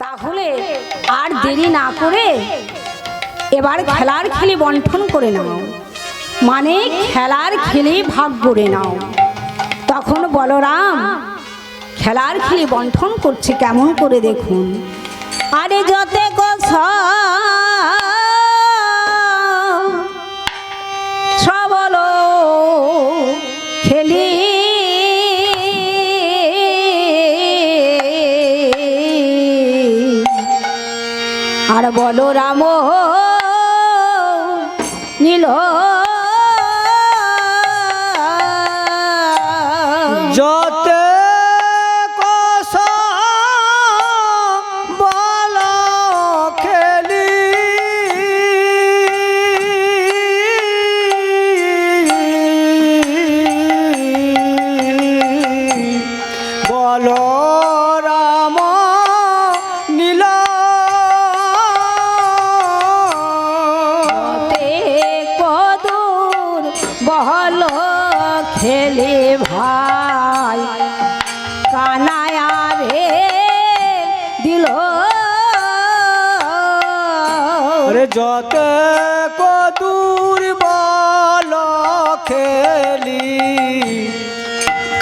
তাহলে আর দেরি না করে এবার খেলার খেলে বন্টন করে নাও। মানে খেলার খেলে ভাগ করে নাও। তখন বলরাম, খেলার খেলে বন্টন করছে কেমন করে দেখুন। আরে যতে কস আর বলো রাম নীল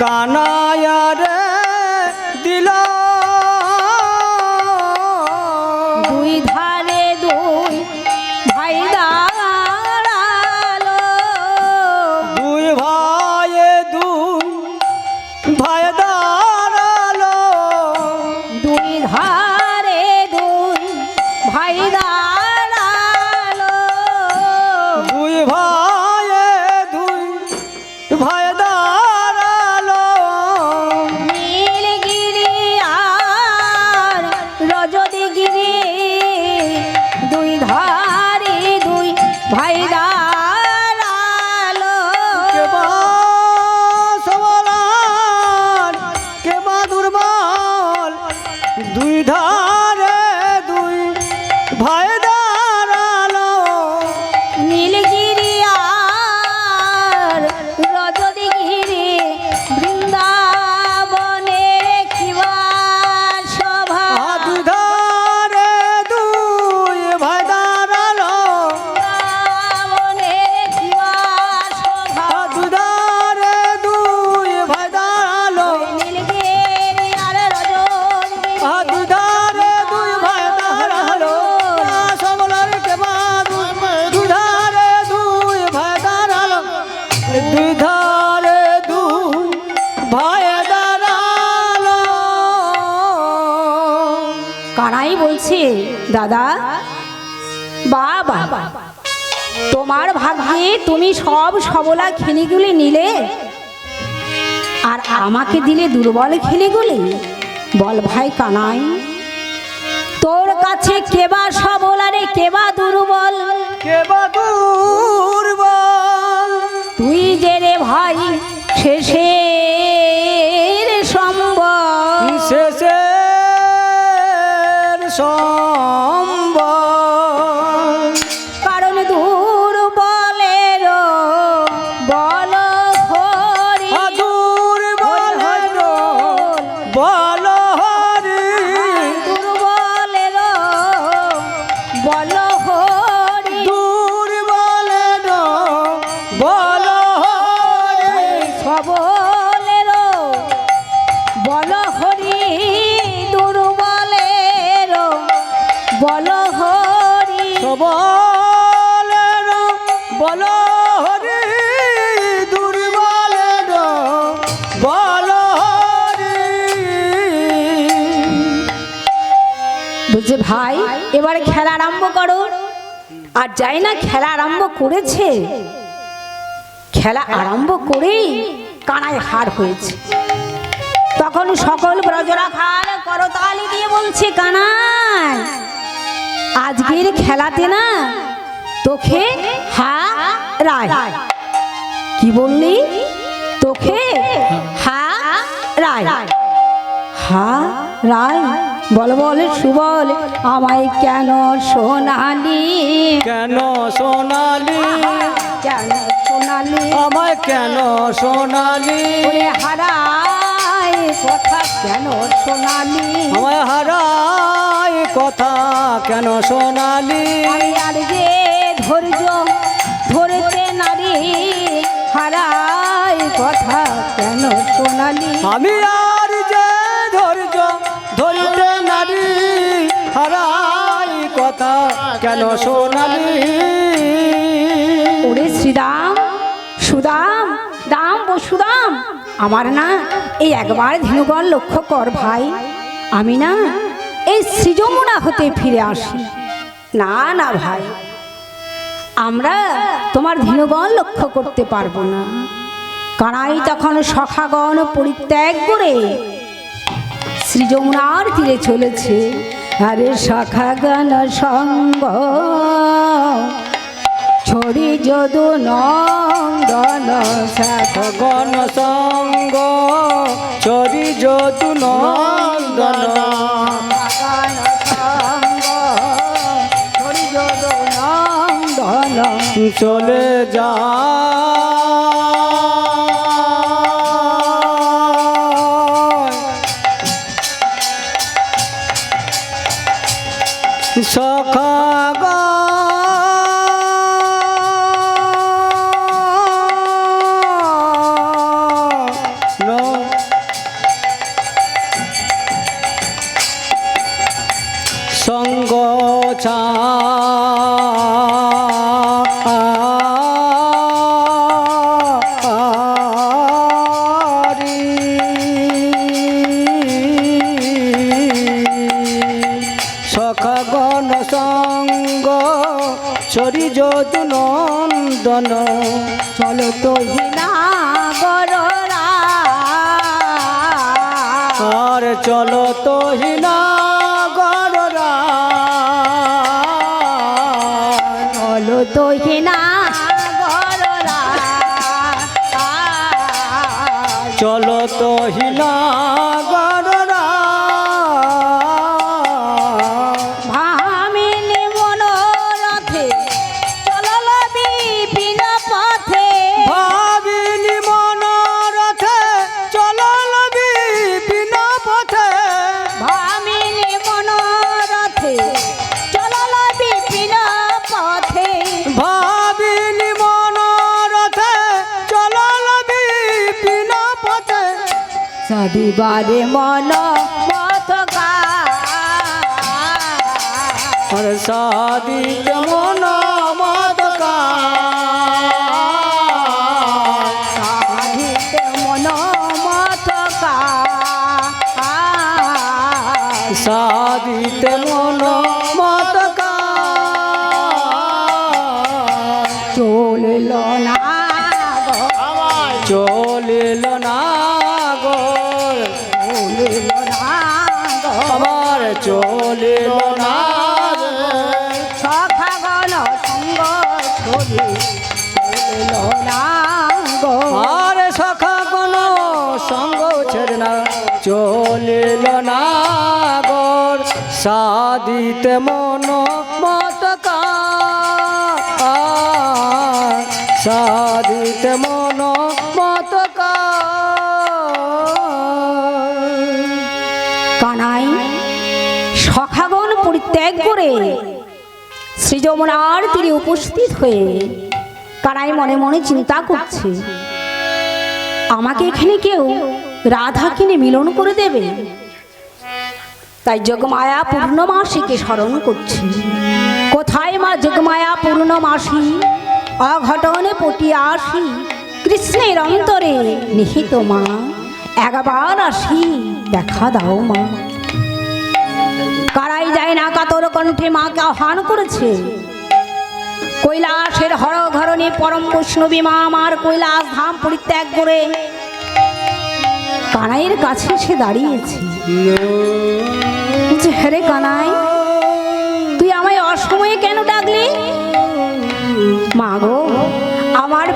কানায়া দাদা। বাবা তোমার ভাগ্যে তুমি সব সবলা খেলিগুলি নিলে আর আমাকে দিলে দুর্বল খেলিগুলি বল ভাই কানাই তোর কাছে কেবা সবল আরে কেবা দুর্বল? কে বা দুর্বল? তুই যে রে ভাই শেষে সম্বল। শেষের সম্বল এবার খেলা আরম্ভ করো। আর যাই না খেলা আরম্ভ করেছে, খেলা আরম্ভ করেই কানায় হার হয়েছে। তখন সকল ব্রজরা খাল করতালি দিয়ে বলছে কানায় আজকের খেলাতে না তোকে হা রায় কি বললি? তোকে হা রায় হা রায় বল বল সুবল আমায় কেন সোনালি? কেন সোনালি? কেন সোনালি? আমায় কেন সোনালি? হারায় কথা কেন সোনালি? আমায় হারায় কথা কেন আমি আর যে ধৈর্য ধরেতে নারী হারাই কথা কেন শোনালি আমি আর ধরিতে নারী, হারাই কথা কেন শোনালি? ওরে শ্রীরাম, সুদাম, দাম ও সুদাম, আমার না এই একবার ধেনুগণ লক্ষ্য কর ভাই। আমি না এই সৃজমুনা হতে ফিরে আসি। না না ভাই, আমরা তোমার ধেনুগণ লক্ষ্য করতে পারব না। কারাই তখন সখাগণ পরিত্যাগ করে সৃজমুনার তীরে চলেছে। আরে সখাগণ সঙ্গ। ছড়ি যদু নন্দন শাখ গণ সঙ্গ। চরি যতু নন্দন। চলে যা। সখা চলো তো হিনা মন মত আর মন মতকা সাধিতে মন মত সাদিতে মন সাদিতে মন মতকা সাদিতে মন মতকা কানাই সখাগণ পরিত্যাগ করে সৃজমনার তীরে উপস্থিত হয়ে কানাই মনে মনে চিন্তা করছে। আমাকে এখানে কেউ রাধা কিনে মিলন করে দেবে? তাই যোগমায়া পূর্ণমাসীকে স্মরণ করছে। কোথায় মা যোগমায়া পূর্ণমাসী? অঘটনে পটিয়া আসি, কৃষ্ণের অন্তরে নিহিত মা। একবার আসি, দেখা দাও মা। কারাই যায় না কাতর কণ্ঠে মাকে আহ্বান করেছে। কৈলাসের হর ঘরণী পরম বৈষ্ণবী মা আমার কৈলাস ধাম পরিত্যাগ করে কানাইয়ের কাছে এসে দাঁড়িয়েছে। বলছে, হ্যাঁ কানাই তুই আমায় অসময়ে কেন ডাকলি? মা গো আমার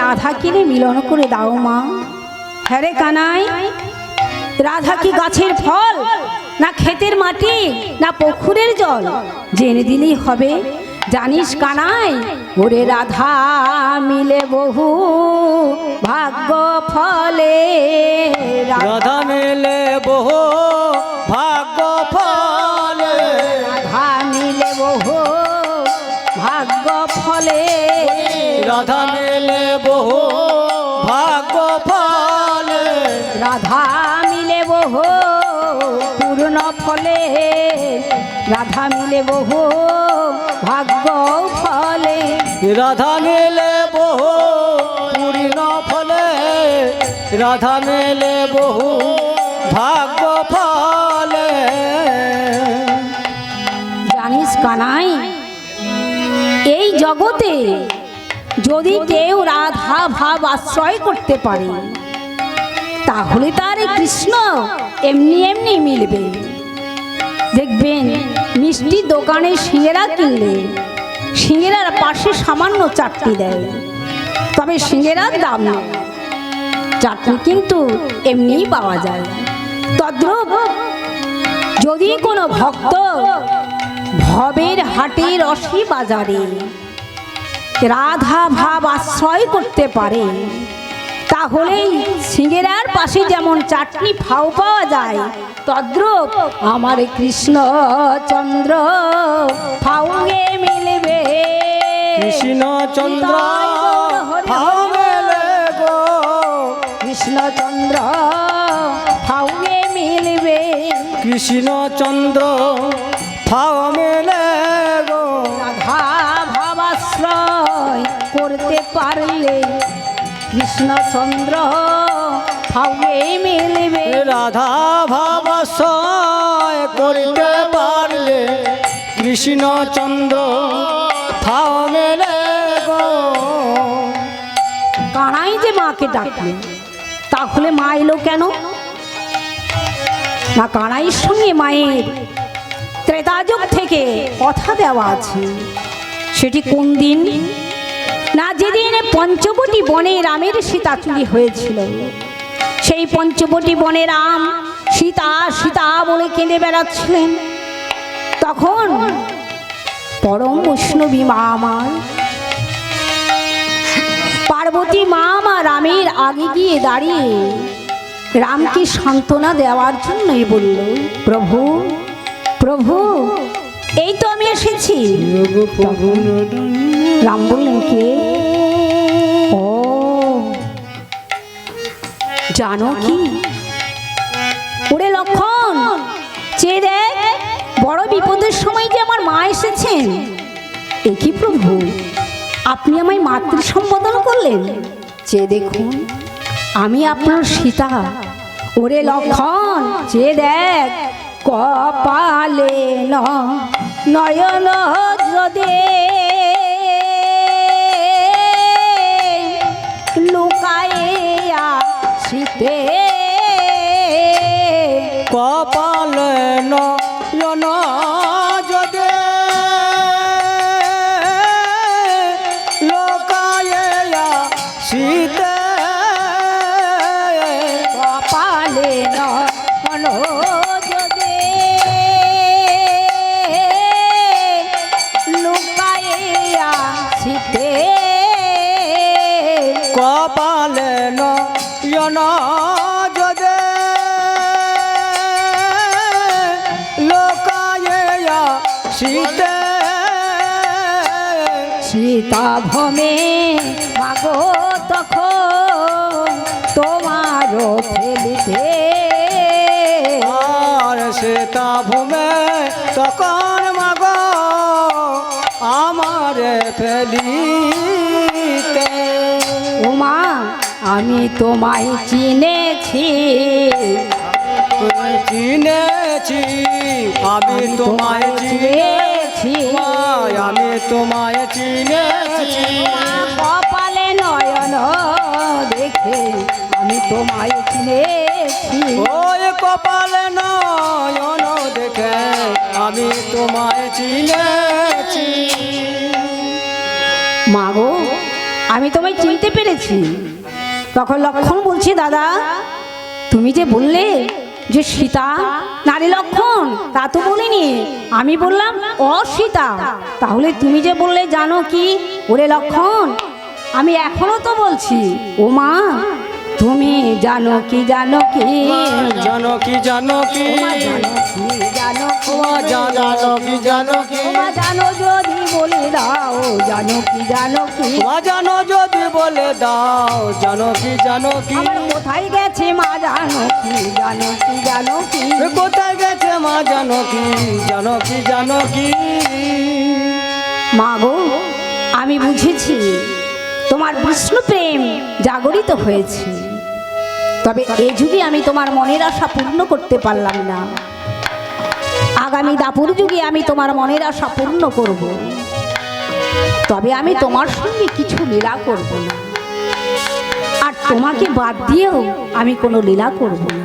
রাধা কিনে মিলন করে দাও মা। হ্যাঁ কানাই রাধা কি গাছের ফল না ক্ষেতের মাটি না পুকুরের জল? জেনে দিলেই হবে। জানিস কানাই? ওরে রাধা মিলে বহু ভাগ্য ফলে। রাধা মিলে বহু ভাগ্য ফলে। রাধা মিলে বহু ভাগ্য ফলে। রাধা মিলে বহু ভাগ্য ফলে। রাধা মিলে বহু পূর্ণ ফলে। রাধা মিলে বহু ভাগ্য ফলে। রাধা মেলে বহু পূর্ণ ফলে। রাধা মেলে বহু ভাগ্য ফলে। জানিস কানাই এই জগতে যদি কেউ রাধা ভাব আশ্রয় করতে পারে তাহলে তার কৃষ্ণ এমনি এমনি মিলবে। দেখবেন মিষ্টির দোকানে সিঙ্গেরা কিনলে সিঙ্গেরার পাশে সামান্য চারটি দেয়। তবে সিঙ্গেরার দাম নেই। চাটনি কিন্তু এমনিই পাওয়া যায়। তদ্রূপ যদি কোনো ভক্ত ভবের হাটে রসি বাজারে রাধা ভাব আশ্রয় করতে পারে, তাহলেই সিঙ্গেরার পাশে যেমন চাটনি ফাও পাওয়া যায় তদ্রূপ আমার কৃষ্ণ চন্দ্র ফাউগে মিলবে। কৃষ্ণ চন্দ্র কৃষ্ণ চন্দ্র ফাউগে মিলবে। কৃষ্ণ চন্দ্র ভাও মেলে গো রাধা ভাবাশ্রয় করতে পারলে কৃষ্ণচন্দ্র ফাউগে মিলবে। রাধা ভাবাশয় করতে পারলে কৃষ্ণ চন্দ্র মেলে গো। কানাই যে মাকে ডাকলেন, তাহলে মা এলো কেন? না, কানাইয়ের সঙ্গে মায়ের ত্রেতাযুগ থেকে কথা দেওয়া আছে। সেটি কোন দিন? না, যেদিন পঞ্চবটি বনে রামের সীতা চুরি হয়েছিল। সেই পঞ্চবটি বনে রাম সীতা সীতা বলে কেঁদে বেড়াচ্ছিলেন। তখন পরম বৈষ্ণবী মা আমার পার্বতী মা মা রামের আগে গিয়ে দাঁড়িয়ে রামকে সান্ত্বনা দেওয়ার জন্যই বলল, প্রভু প্রভু, এই তো আমি এসেছি। রাম বললেন, কে? ও, জানো কি? ওরে লক্ষণ, চেয়ে দেখ, বড় বিপদের সময় যে আমার মা এসেছেন। এ কি প্রভু? আপনি আমায় মাতৃ সম্বোধন করলেন? যে দেখুন, আমি আপনার সীতা। ওরে লক্ষণ যে দেখ, কপালে নয়ন যদি লুকাইয়া শীতে কপাল ভমে মাগো তখন তোমারও ফেলিতে আর সেটা ভূমে তখন মাগো আমার ফেলিতে উমা আমি তোমায় চিনেছি। চিনেছি আমি তোমায় চিনেছি। আমি তোমায় চিনেছি। মা কপালে নয়ন দেখে আমি তোমায় চিনেছি। ওই কপালে নয়ন দেখে আমি তোমায় চিনেছি। মাগো আমি তোমায় চিনতে পেরেছি। তখন লক্ষণ বলছি দাদা তুমি যে বললে যে সীতা নারী লক্ষণ তা তো বলিনি। আমি বললাম অসীতা। তাহলে তুমি যে বললে জানো কি? ওরে লক্ষণ আমি এখনও তো বলছি ও মা তুমি জানো কি জানো কি? জানো কি জানো কি? জানো কি জানো কি? জানো কি জানো যদি বলে দাও জানো কি জানো কি? মা জানো যদি বলে দাও জানো কি জানো কি? আমার কোথায় গেছে মা জানো কি জানো কি জানো কি? কোথায় গেছে মা জানো কি জানো কি জানো কি? মা গো আমি বুঝেছি তোমার বিষ্ণু প্রেম জাগরিত হয়েছে। তবে এ যুগে আমি তোমার মনের আশা পূর্ণ করতে পারলাম না। আগামী দাপুর যুগে আমি তোমার মনের আশা পূর্ণ করব। তবে আমি তোমার সঙ্গে কিছু লীলা করব না। আর তোমাকে বাদ দিয়েও আমি কোনো লীলা করব না।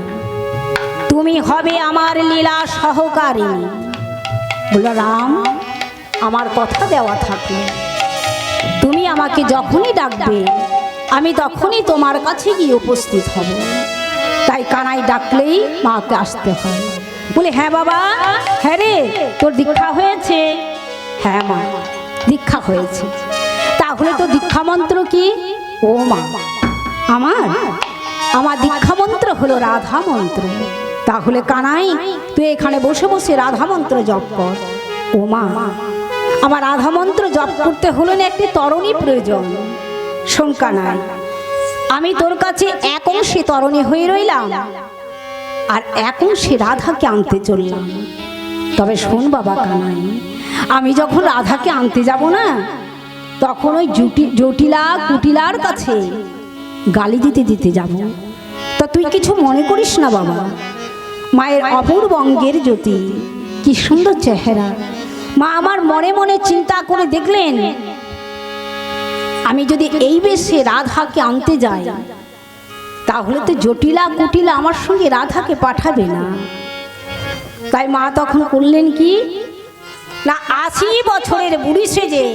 তুমি হবে আমার লীলা সহকারিণী। বলল, রাম, আমার কথা দেওয়া থাকে তুমি আমাকে যখনই ডাকবে, আমি তখনই তোমার কাছে গিয়ে উপস্থিত হব। তাই কানাই ডাকলেই মাকে আসতে হয়। বলে হ্যাঁ বাবা হ্যাঁ রে, তোর দীক্ষা হয়েছে। হ্যাঁ মা। দীক্ষা হয়েছে। তাহলে তো দীক্ষা মন্ত্র কি? ও মা, আমার? আমার দীক্ষা মন্ত্র হলো রাধা মন্ত্র তাহলে কানাই, তুই এখানে বসে বসে রাধা মন্ত্র জপ কর। ও মা, আমার রাধা মন্ত্র জপ করতে হলো না একটি তরণী প্রয়োজন। শঙ্কা নাই আমি তোর কাছে এক অংশে তরণী হয়ে রইলাম, আর এক অংশে রাধাকে আনতে চললাম। তবে শোন বাবা কানাই আমি যখন রাধাকে আনতে যাব না, তখন ওই জুটি জটিলা কুটিলার কাছে গালি দিতে দিতে যাব। তা তুই কিছু মনে করিস না বাবা। মায়ের অপূর্ব অঙ্গের জ্যোতি, কি সুন্দর চেহারা। মা আমার মনে মনে চিন্তা করে দেখলেন, আমি যদি এই বেশে রাধাকে আনতে যাই, তাহলে তো জটিলা কুটিলা আমার সঙ্গে রাধাকে পাঠাবে না। তাই মা তখন করলেন কি না আশি বছরের বুড়ি সেজে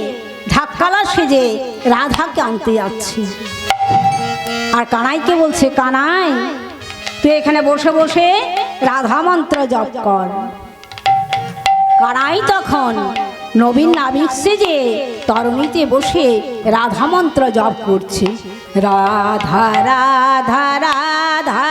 ঢাক্কালা সেজে রাধাকে আনতে যাচ্ছি। আর কানাইকে বলছে, কানাই, তুই এখানে বসে বসে রাধা মন্ত্র জপ কর। কানাই তখন নবীন নাবিক সেজে তরণীতে বসে রাধা মন্ত্র জপ করছে। রাধা রাধা রাধা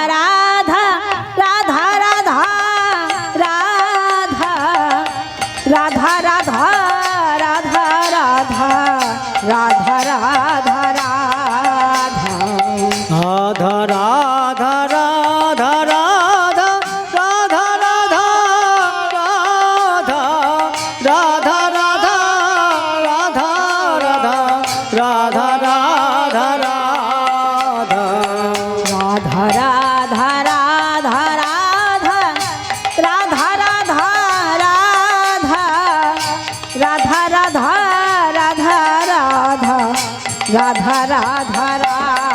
রাধা রাধা রাধা।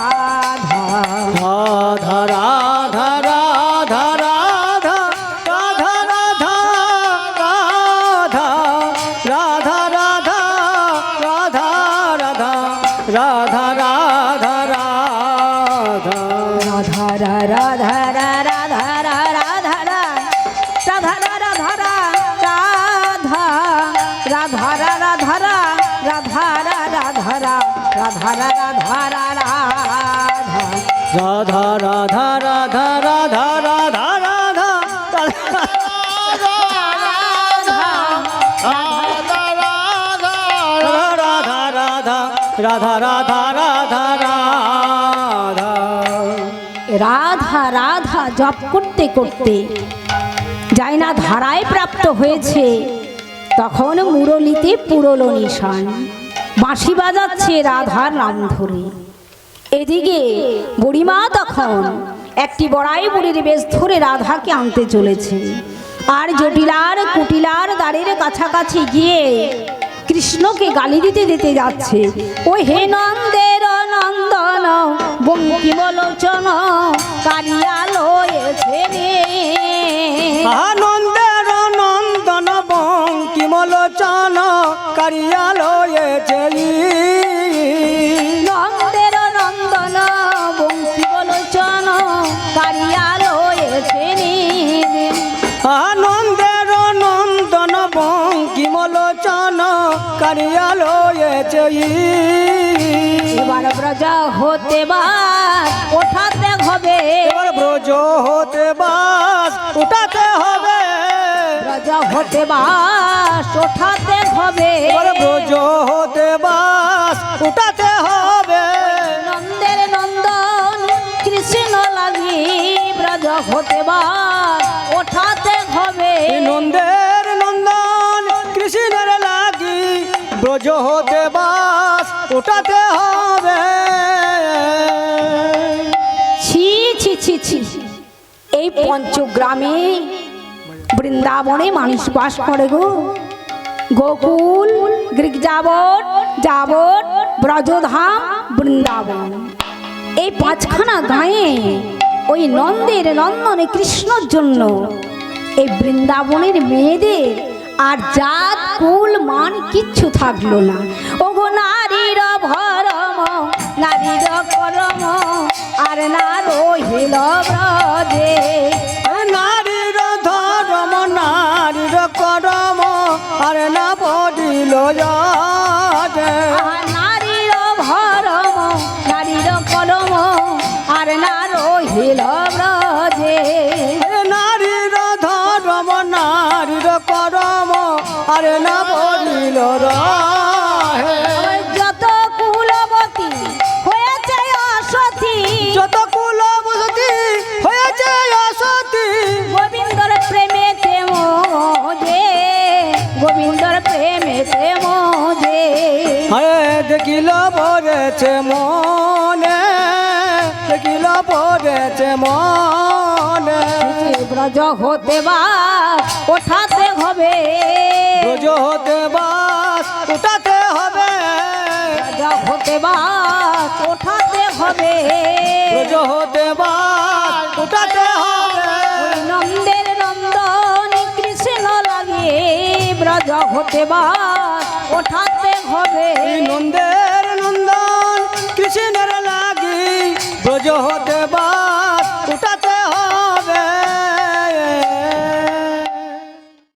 রাধা রাধা রাধা রাধা। রাধা রাধা জপ করতে করতে যাই না ধারায় প্রাপ্ত হয়েছে, তখন মুরলিতে পুরলো নিশান। বাঁশি বাজাচ্ছে রাধার নাম ধরে। এদিকে বুড়িমা তখন একটি বড়াই বুড়ির বেশ ধরে রাধাকে আনতে চলেছে। আর জটিলার কুটিলার দ্বারের কাছাকাছি গিয়ে কৃষ্ণকে গালি দিতে দিতে যাচ্ছে। ও হে নন্দের নন্দন বঙ্কিমলোচন কালিয়া লয়েছে রে আনন্দের নন্দন বঙ্কিমলোচন কারিয়ালয়ে জয়ী এবার ব্রজ হতে বাস ওঠাতে হবে। এবার ব্রজ হতে বাস উঠাতে হবে। ব্রজ হতে বাস ওঠাতে হবে। এবার ব্রজ হতে বাস উঠাতে হবে। নন্দের নন্দন কৃষ্ণ লাগি ব্রজ হতে বাস ওঠাতে হবে। নন্দের ব্রজ হতে বাস উঠাতে হবে। ছি ছি ছি ছি। এই পঞ্চগ্রামে বৃন্দাবনে মানুষ বাস করে গো। গোকুল গ্রিক যাবট যাবট, ব্রজধাম, বৃন্দাবন। এই পাঁচখানা গায়ে ওই নন্দের নন্দনে কৃষ্ণর জন্য এই বৃন্দাবনের মেয়েদের আর জাত, কুল, মান কিচ্ছু থাকল না। ওগো নারীর ভরম নারীর করম আর না রহিল ব্রজে। নারীর ধরম, নারীর করম, আর না পড়িল যাতে দেখিল পড়েছে মনে দেখিল পড়েছে মনে। ব্রজ হতে বা ওঠাতে হবে। রোজ হতে বাস উঠাতে হবে। ব্রজ হতে বা ওঠাতে হবে। রোজ হতে বাস উঠাতে হবে। নন্দের নন্দন কৃষ্ণ লাগে ব্রজ হতে বা ওঠাতে হবে। এই নন্দে